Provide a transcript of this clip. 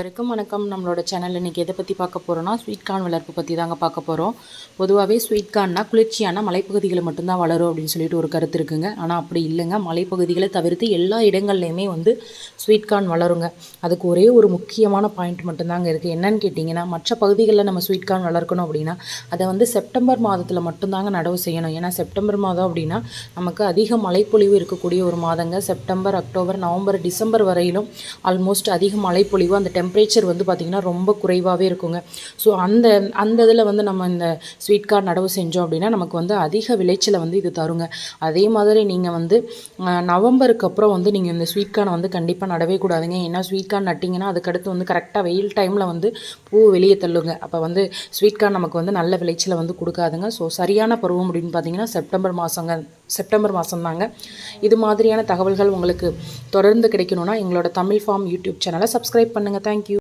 வரைக்கும் வணக்கம். நம்மளோட சேனல் இன்றைக்கி எதை பற்றி பார்க்க போகிறோன்னா ஸ்வீட் கார்ன் வளர்ப்பு பற்றி தாங்க பார்க்க போகிறோம் பொதுவாகவே ஸ்வீட் கார்ன்னா குளிர்ச்சியான மலைப்பகுதிகளில் மட்டும்தான் வளரும் அப்படின்னு சொல்லிட்டு ஒரு கருத்து இருக்குங்க. ஆனால் அப்படி இல்லைங்க. மலைப்பகுதிகளை தவிர்த்து எல்லா இடங்கள்லையுமே வந்து ஸ்வீட் கார்ன் வளருங்க. அதுக்கு ஒரே ஒரு முக்கியமான பாயிண்ட் மட்டும்தாங்க இருக்குது என்னன்னு கேட்டிங்கன்னா மற்ற பகுதிகளில் நம்ம ஸ்வீட் கார்ன் வளர்க்கணும் அப்படின்னா அதை வந்து செப்டம்பர் மாதத்தில் மட்டும்தாங்க நடவு செய்யணும். ஏன்னா செப்டம்பர் மாதம் அப்படின்னா நமக்கு அதிக மழைப்பொழிவு இருக்கக்கூடிய ஒரு மாதங்க. செப்டம்பர் அக்டோபர் நவம்பர் டிசம்பர் வரையிலும் ஆல்மோஸ்ட் அதிக மழைப்பொழிவு அந்த டெம்பரேச்சர் வந்து பார்த்திங்கன்னா ரொம்ப குறைவாகவே இருக்குங்க. ஸோ அந்த அந்த இதில் வந்து நம்ம இந்த ஸ்வீட் கார்ன் நடவு செஞ்சோம் அப்படின்னா நமக்கு வந்து அதிக விளைச்சலை வந்து இது தருங்க. அதே மாதிரி நீங்கள் வந்து நவம்பருக்கு அப்புறம் வந்து நீங்கள் இந்த ஸ்வீட் கார்னை வந்து கண்டிப்பாக நடவே கூடாதுங்க. ஏன்னா ஸ்வீட் கார்ன் நட்டிங்கன்னா அதுக்கடுத்து வந்து கரெக்டாக வெயில் டைமில் வந்து பூ வெளியே தள்ளுங்க. அப்போ வந்து ஸ்வீட் கார்ன் நமக்கு வந்து நல்ல விளைச்சலை வந்து கொடுக்காதுங்க. ஸோ சரியான பருவம் அப்படின்னு பார்த்தீங்கன்னா செப்டம்பர் மாதங்க செப்டம்பர் மாதம் தாங்க இது மாதிரியான தகவல்கள் உங்களுக்கு தொடர்ந்து கிடைக்கணும்னா எங்களோட தமிழ் ஃபார்ம் யூடியூப் சேனலை சப்ஸ்கிரைப் பண்ணுங்கள் தேங்க்யூ